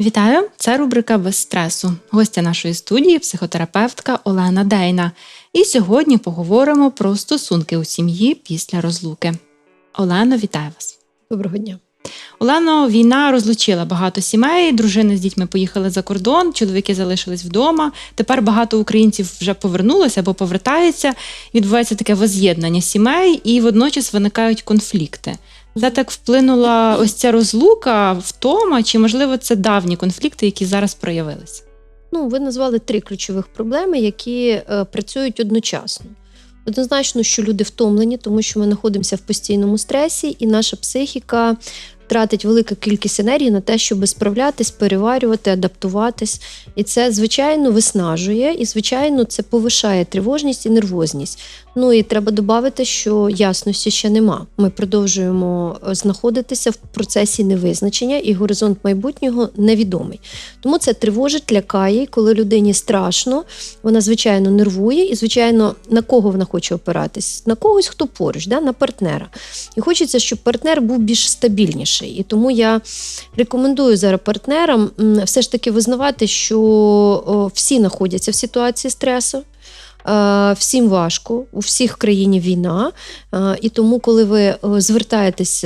Вітаю! Це рубрика без стресу. Гостя нашої студії психотерапевтка Олена Дейна. І сьогодні поговоримо про стосунки у сім'ї після розлуки. Олено, вітаю вас! Доброго дня. Олено, війна розлучила багато сімей. Дружини з дітьми поїхали за кордон, чоловіки залишились вдома. Тепер багато українців вже повернулося або повертаються. Відбувається таке воз'єднання сімей, і водночас виникають конфлікти. Це так вплинула ось ця розлука, втома, чи можливо це давні конфлікти, які зараз проявилися? Ну, ви назвали три ключових проблеми, які е, працюють одночасно. Однозначно, що люди втомлені, тому що ми знаходимося в постійному стресі, і наша психіка тратить велику кількість енергії на те, щоб справлятись, переварювати, адаптуватись. І це, звичайно, виснажує, і, звичайно, це повишає тривожність і нервозність. Ну і треба додати, що ясності ще нема. Ми продовжуємо е, знаходитися в процесі невизначення, і горизонт майбутнього невідомий. Тому це тривожить, лякає, коли людині страшно, вона звичайно нервує, і звичайно, на кого вона хоче опиратись? На когось, хто поруч, да? на партнера. І хочеться, щоб партнер був більш стабільніший. І тому я рекомендую зараз партнерам все ж таки визнавати, що всі знаходяться в ситуації стресу. Е, Всім важко, у всіх країні війна. Е, І тому, коли ви е, звертаєтесь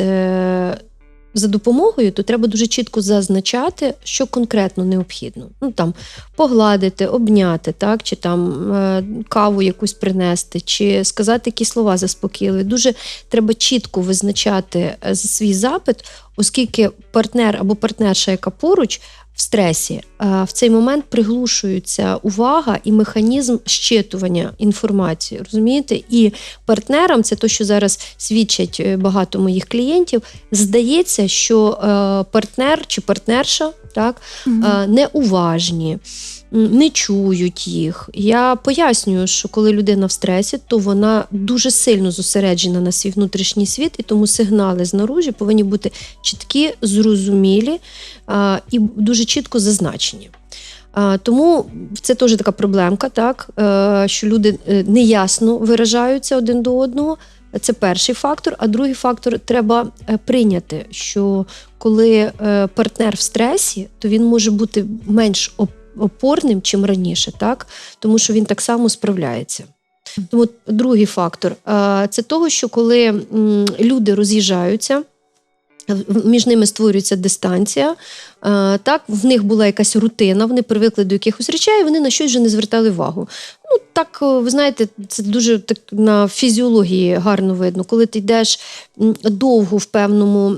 за допомогою, то треба дуже чітко зазначати, що конкретно необхідно. Ну там погладити, обняти, так, чи там е, каву якусь принести, чи сказати якісь слова заспокійливі. Дуже треба чітко визначати е, свій запит, оскільки партнер або партнерша, яка поруч. В стресі е, в цей момент приглушується увага і механізм щитування інформації. Розумієте? І партнерам, це те, що зараз свідчать е, багато моїх клієнтів, здається, що е, партнер чи партнерша так, е, неуважні, не чують їх. Я пояснюю, що коли людина в стресі, то вона дуже сильно зосереджена на свій внутрішній світ, і тому сигнали знаружі повинні бути чіткі, зрозумілі і дуже чітко зазначені. Тому це теж така проблемка, так е, що люди е, неясно виражаються один до одного. Це перший фактор. А другий фактор треба е, прийняти, що коли партнер в стресі, то він може бути менш оп- опорним, чим раніше, так тому що він так само справляється. Тому другий фактор е, це того, що коли люди роз'їжджаються. Між ними створюється дистанція. Е, Так, в них була якась рутина, вони привикли до якихось речей, і вони на щось вже не звертали увагу. Ну, так, е, ви знаєте, це дуже так на фізіології гарно видно. Коли ти йдеш довго в певному,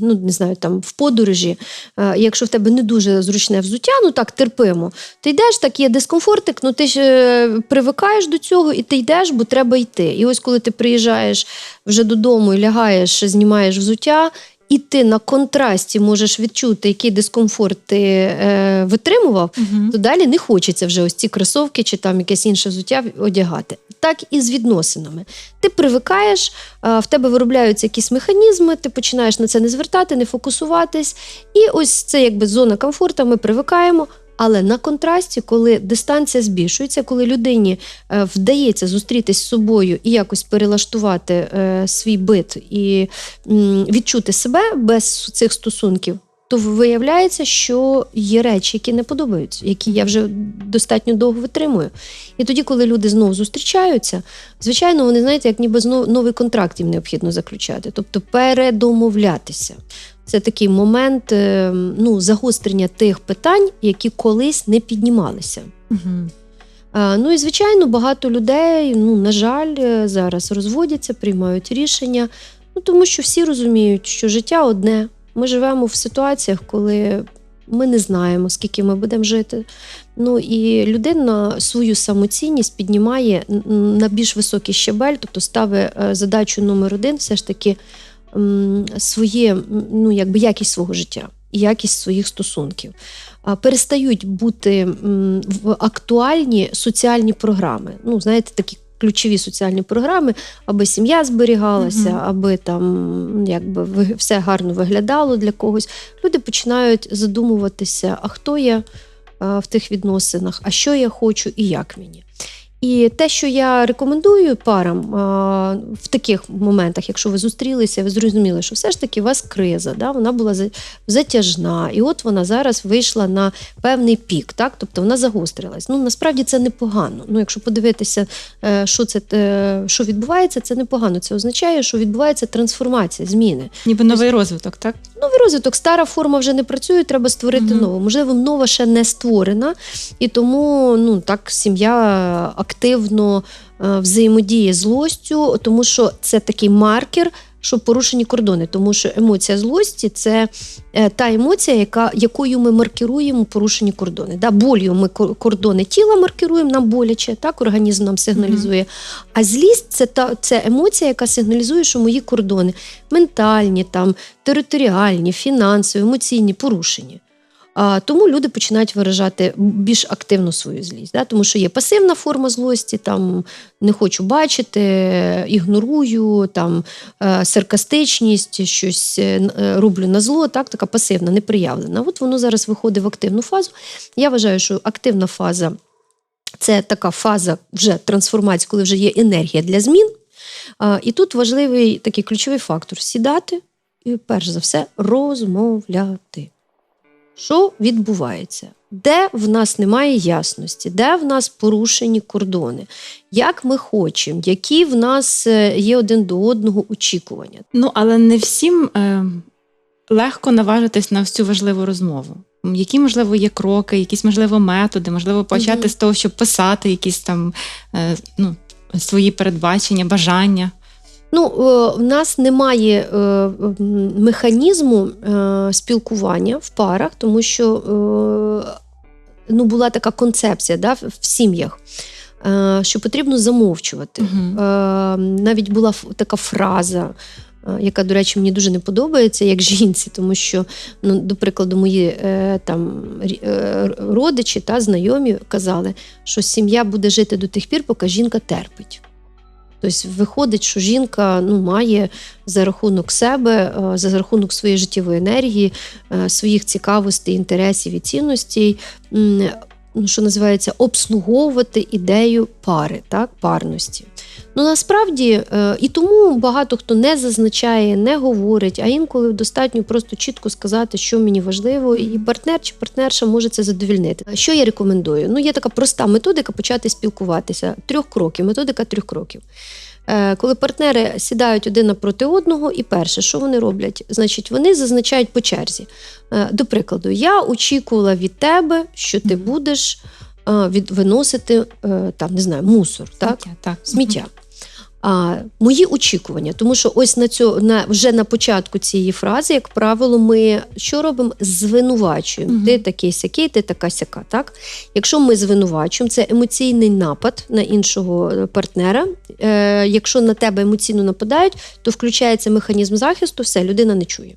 ну не знаю, там в подорожі, е, якщо в тебе не дуже зручне взуття, ну так терпимо. Ти йдеш, так є дискомфортик, ну ти ж привикаєш до цього, і ти йдеш, бо треба йти. І ось коли ти приїжджаєш вже додому і лягаєш, знімаєш взуття. І ти на контрасті можеш відчути, який дискомфорт ти е, витримував, Угу. то далі не хочеться вже ось ці кросовки чи там якесь інше взуття одягати. Так і з відносинами. Ти привикаєш, е, в тебе виробляються якісь механізми, ти починаєш на це не звертати, не фокусуватись. І ось це якби зона комфорту, ми привикаємо. Але на контрасті, коли дистанція збільшується, коли людині е, вдається зустрітись з собою і якось перелаштувати е, свій бит і відчути себе без цих стосунків, то виявляється, що є речі, які не подобаються, які я вже достатньо довго витримую. І тоді, коли люди знову зустрічаються, звичайно, вони знаєте, як ніби знов новий контракт їм необхідно заключати, тобто передомовлятися. Це такий момент е, ну, загострення тих питань, які колись не піднімалися. Угу. Ну і звичайно, багато людей, ну на жаль, е, зараз розводяться, приймають рішення. Ну тому що всі розуміють, що життя одне. Ми живемо в ситуаціях, коли ми не знаємо, скільки ми будемо жити. Ну і людина свою самоцінність піднімає на більш високий щебель, тобто ставить е, задачу номер один, все ж таки своє, ну якби якість свого життя і якість своїх стосунків. Перестають бути в актуальні соціальні програми. Ну, знаєте, такі ключові соціальні програми, аби сім'я зберігалася, аби там якби все гарно виглядало для когось. Люди починають задумуватися, а хто я в тих відносинах, а що я хочу і як мені. І те, що я рекомендую парам а, в таких моментах, якщо ви зустрілися, ви зрозуміли, що все ж таки у вас криза, да? вона була за- затяжна, і от вона зараз вийшла на певний пік, так? тобто вона загострилась. Ну насправді це непогано. Ну, якщо подивитися, е, що це е, що відбувається, це непогано. Це означає, що відбувається трансформація, зміни. Ніби новий розвиток, так? Новий розвиток, стара форма вже не працює, треба створити Мгм. нову. Можливо, нова ще не створена, і тому ну так сім'я активно е, взаємодіє злостю, тому що це такий маркер. Що порушені кордони, тому що емоція злості це е, та емоція, яка, якою ми маркеруємо порушені кордони. Да, болью ми кордони тіла маркеруємо, нам боляче, так організм нам сигналізує. А злість це та це емоція, яка сигналізує, що мої кордони ментальні, там територіальні, фінансові, емоційні порушені. Тому люди починають виражати більш активно свою злість. Да? Тому що є пасивна форма злості, там не хочу бачити, ігнорую, там е, саркастичність, щось е, е, роблю на зло, так, така пасивна, непроявлена. От воно зараз виходить в активну фазу. Я вважаю, що активна фаза це така фаза вже трансформації, коли вже є енергія для змін. І тут важливий такий ключовий фактор сідати і, перш за все, розмовляти. Що відбувається? Де в нас немає ясності, де в нас порушені кордони, як ми хочемо, які в нас е, є один до одного очікування. Ну, але не всім е, легко наважитись на всю важливу розмову. Які, можливо, є кроки, якісь, можливо, методи, можливо, почати Мгм. з того, щоб писати якісь там е, ну, свої передбачення, бажання. Ну, е, в нас немає е, механізму е, спілкування в парах, тому що ну, була така концепція да, в сім'ях, що потрібно замовчувати. Е, навіть була така фраза. Яка, до речі, мені дуже не подобається як жінці, тому що, ну, до прикладу, мої там родичі та знайомі казали, що сім'я буде жити до тих пір, поки жінка терпить. Тобто виходить, що жінка ну, має за рахунок себе, е, за рахунок своєї життєвої енергії, е, своїх цікавостей, інтересів і цінностей, ну, що називається, обслуговувати ідею пари, так, парності. Ну насправді е, і тому багато хто не зазначає, не говорить, а інколи достатньо просто чітко сказати, що мені важливо, і партнер чи партнерша може це задовільнити. Що я рекомендую? Ну, є така проста методика почати спілкуватися. Трьох кроків, методика трьох кроків. Е, Коли партнери сідають один напроти одного, і перше, що вони роблять? Значить, вони зазначають по черзі. Е, До прикладу, я очікувала від тебе, що ти будеш від, виносити там, не знаю, мусор, так? Сміття, так. сміття. А, мої очікування, тому що ось на цьо, на, вже на початку цієї фрази, як правило, ми що робимо? Звинувачуємо. Угу. Ти такий сякий, ти така сяка. Так? Якщо ми звинувачуємо, це емоційний напад на іншого е, партнера. Е, якщо на тебе емоційно нападають, то включається механізм захисту, все, людина не чує.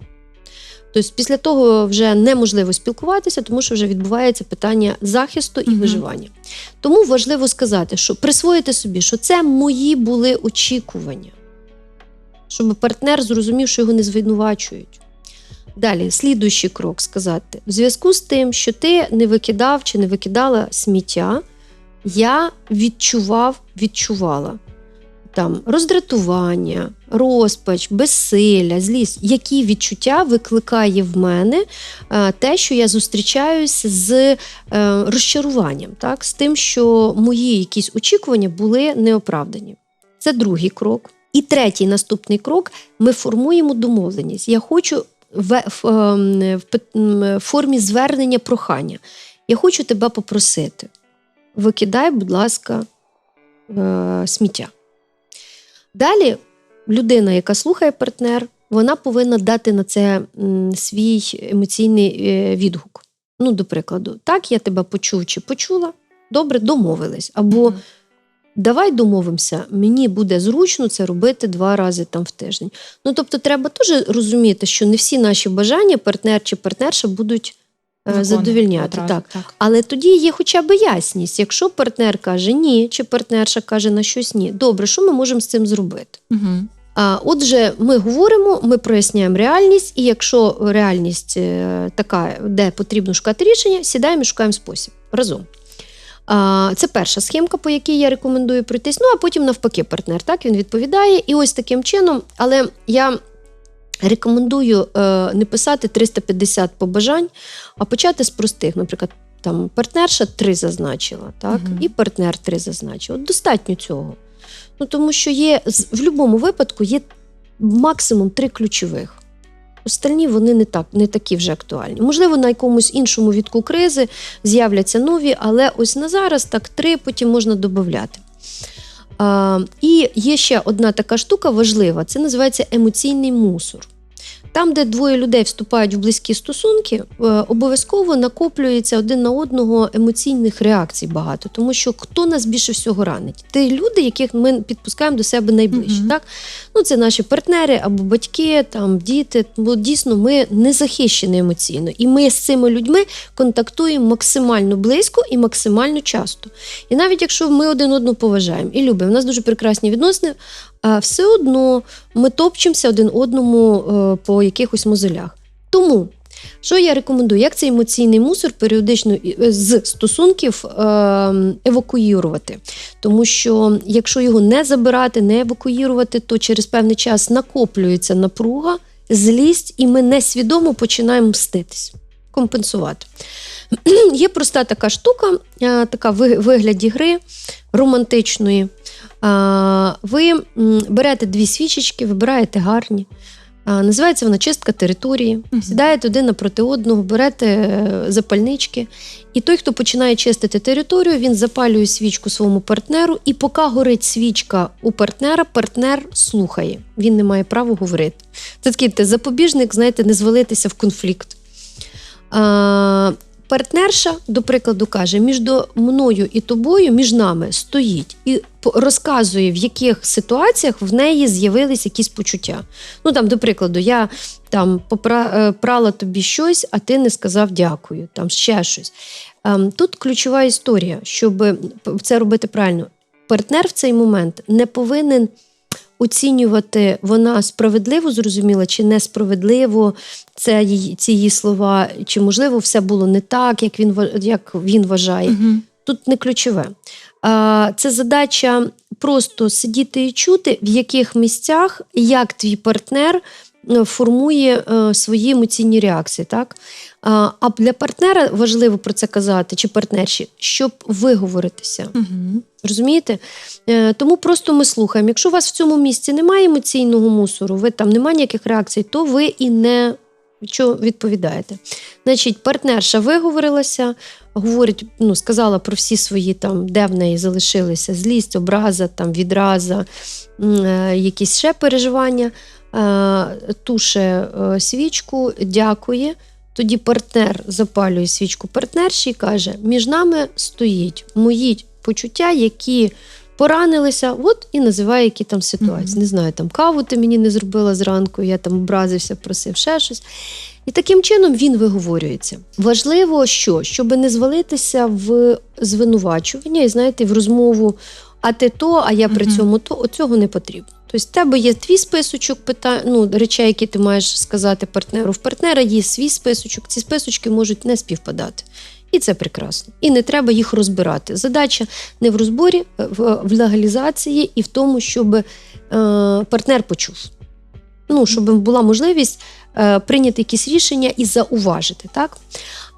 Тобто після того вже неможливо спілкуватися, тому що вже відбувається питання захисту і Мгм. виживання. Тому важливо сказати, що присвоїти собі, що це мої були очікування, щоб партнер зрозумів, що його не звинувачують. Далі, слідуючий крок сказати: в зв'язку з тим, що ти не викидав чи не викидала сміття, я відчував, відчувала там роздратування, розпач, безсилля, злість, які відчуття викликає в мене е, те, що я зустрічаюсь з е, розчаруванням, так? з тим, що мої якісь очікування були неоправдані. Це другий крок. І третій наступний крок ми формуємо домовленість. Я хочу в, в, ем, в формі звернення прохання. Я хочу тебе попросити. Викидай, будь ласка, е, сміття. Далі людина, яка слухає партнер, вона повинна дати на це свій емоційний е, відгук. Ну, до прикладу, так, я тебе почув чи почула, добре, домовились. Або давай домовимося, мені буде зручно це робити два рази там в тиждень. Ну, тобто, треба теж розуміти, що не всі наші бажання партнер чи партнерша будуть е, Виконувати задовільняти. одразу, Так. так. Але тоді є хоча б ясність. Якщо партнер каже ні, чи партнерша каже на щось ні, добре, що ми можемо з цим зробити? Угу. Отже, ми говоримо, ми проясняємо реальність, і якщо реальність е, така, де потрібно шукати рішення, сідаємо і шукаємо спосіб разом. Це перша схемка, по якій я рекомендую пройтись. Ну а потім навпаки, партнер так він відповідає. І ось таким чином, але я. Рекомендую е, не писати 350 побажань, а почати з простих. Наприклад, там партнерша три зазначила, так, Мгм. і партнер три зазначив. От достатньо цього. Ну, тому що є в будь-якому випадку є максимум три ключових. Остальні вони не так, не такі вже актуальні. Можливо, на якомусь іншому відку кризи з'являться нові, але ось на зараз так три потім можна додати. І є ще одна така штука важлива: це називається емоційний мусор. Там, де двоє людей вступають в близькі стосунки, е, обов'язково накоплюється один на одного емоційних реакцій багато, тому що хто нас більше всього ранить? Ті люди, яких ми підпускаємо до себе найближче. Мгм. Так? Ну, це наші партнери або батьки, там діти. Бо дійсно ми не захищені емоційно, і ми з цими людьми контактуємо максимально близько і максимально часто. І навіть якщо ми один одного поважаємо і любимо, у нас дуже прекрасні відносини, все одно ми топчемося один одному е, по якихось мозолях. Тому. Що я рекомендую? Як цей емоційний мусор періодично е, з стосунків е, евакуювати? Тому що якщо його не забирати, не евакуювати, то через певний час накоплюється напруга, злість, і ми несвідомо починаємо мститись, компенсувати. Є проста така штука, е, така в вигляді гри романтичної. Ви берете дві свічечки, вибираєте гарні. Називається вона чистка території. Сідаєте один напроти одного, берете е, запальнички. І той, хто починає чистити територію, він запалює свічку своєму партнеру, і поки горить свічка у партнера, партнер слухає. Він не має права говорити. Це такий запобіжник, знаєте, не звалитися в конфлікт. А, партнерша, до прикладу, каже: між мною і тобою, між нами стоїть і розказує, в яких ситуаціях в неї з'явились якісь почуття. Ну там, до прикладу, я там попра- е, тобі щось, а ти не сказав дякую, там ще щось. Ем, Тут ключова історія, щоб це робити правильно. Партнер в цей момент не повинен оцінювати, вона справедливо зрозуміла чи несправедливо це її, ці її слова, чи можливо все було не так, як він як він вважає. Мгм. Тут не ключове. Це задача просто сидіти і чути, в яких місцях як твій партнер е, формує е, свої емоційні реакції. Так? А для партнера важливо про це казати, чи партнерші, щоб виговоритися. Мгм. Розумієте? Е, Тому просто ми слухаємо. Якщо у вас в цьому місці немає емоційного мусору, ви там немає ніяких реакцій, то ви і не що відповідаєте. Значить, партнерша виговорилася, говорить, ну, сказала про всі свої там, де в неї залишилися злість, образа, там, відраза, е, якісь ще переживання, е, туше свічку, дякує. Тоді партнер запалює свічку партнерші і каже: між нами стоїть мої почуття, які поранилися, от і називає які там ситуації. Мгм. Не знаю, там каву ти мені не зробила зранку, я там образився, просив ще щось. І таким чином він виговорюється. Важливо, що щоб не звалитися в звинувачування і знаєте, в розмову, а ти то, а я при Мгм. цьому то, оцього не потрібно. Тобто, в тебе є твій списочок питань, ну, речей, які ти маєш сказати партнеру. В партнера є свій списочок. Ці списочки можуть не співпадати. І це прекрасно. І не треба їх розбирати. Задача не в розборі, а в, в легалізації і в тому, щоб е, партнер почув. Ну, щоб була можливість е, прийняти якісь рішення і зауважити. Так?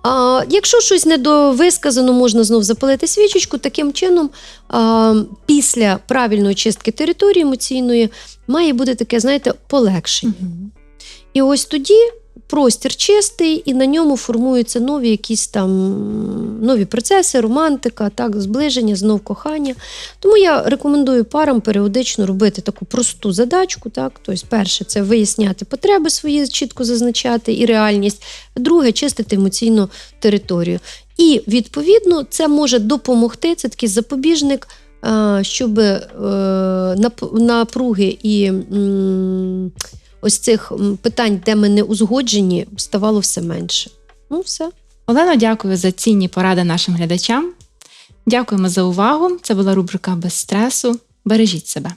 А, якщо щось недовисказано, можна знов запалити свічечку. Таким чином, а, після правильної чистки території емоційної має бути таке, знаєте, полегшення. Мгм. І ось тоді простір чистий, і на ньому формуються нові якісь там нові процеси, романтика, так, зближення, знов кохання. Тому я рекомендую парам періодично робити таку просту задачку. Так? Тобто, перше, це виясняти потреби свої, чітко зазначати і реальність. Друге, чистити емоційну територію. І відповідно це може допомогти. Це такий запобіжник. Щоб е, напруги і ось цих питань, де ми не узгоджені, ставало все менше. Ну, все. Олено, дякую за цінні поради нашим глядачам. Дякуємо за увагу. Це була рубрика без стресу. Бережіть себе.